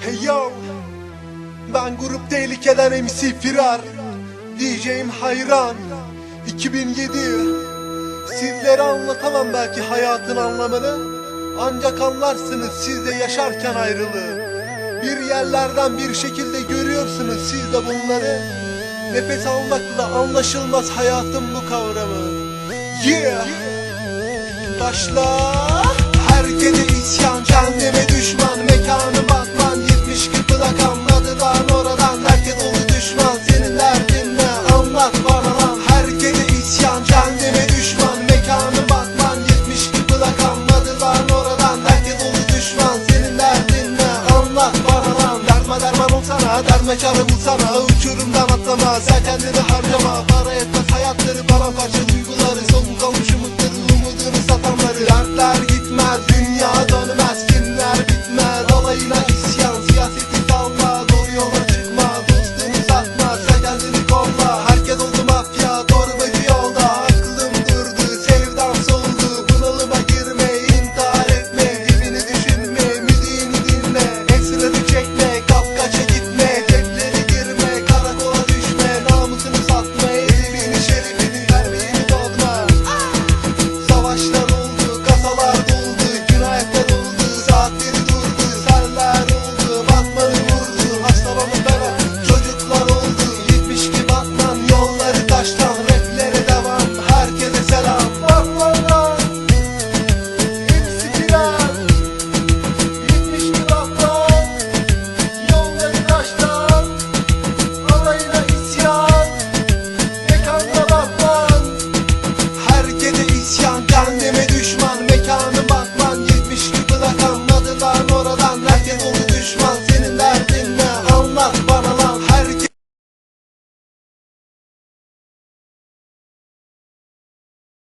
Hey yo Ben grup tehlikeden MC Firar DJ'im hayran. 2007 Sizlere anlatamam belki hayatın anlamını. Ancak anlarsınız siz de yaşarken ayrılığı. Bir yerlerden bir şekilde görüyorsunuz siz de bunları. Nefes almakla anlaşılmaz hayatın bu kavramı. Yeah! Başla. Herkese isyan kendime düşman harcama Dermekarı bulsana uçurumdan atlama Sen kendini harcama. Para etmez hayatları paramparça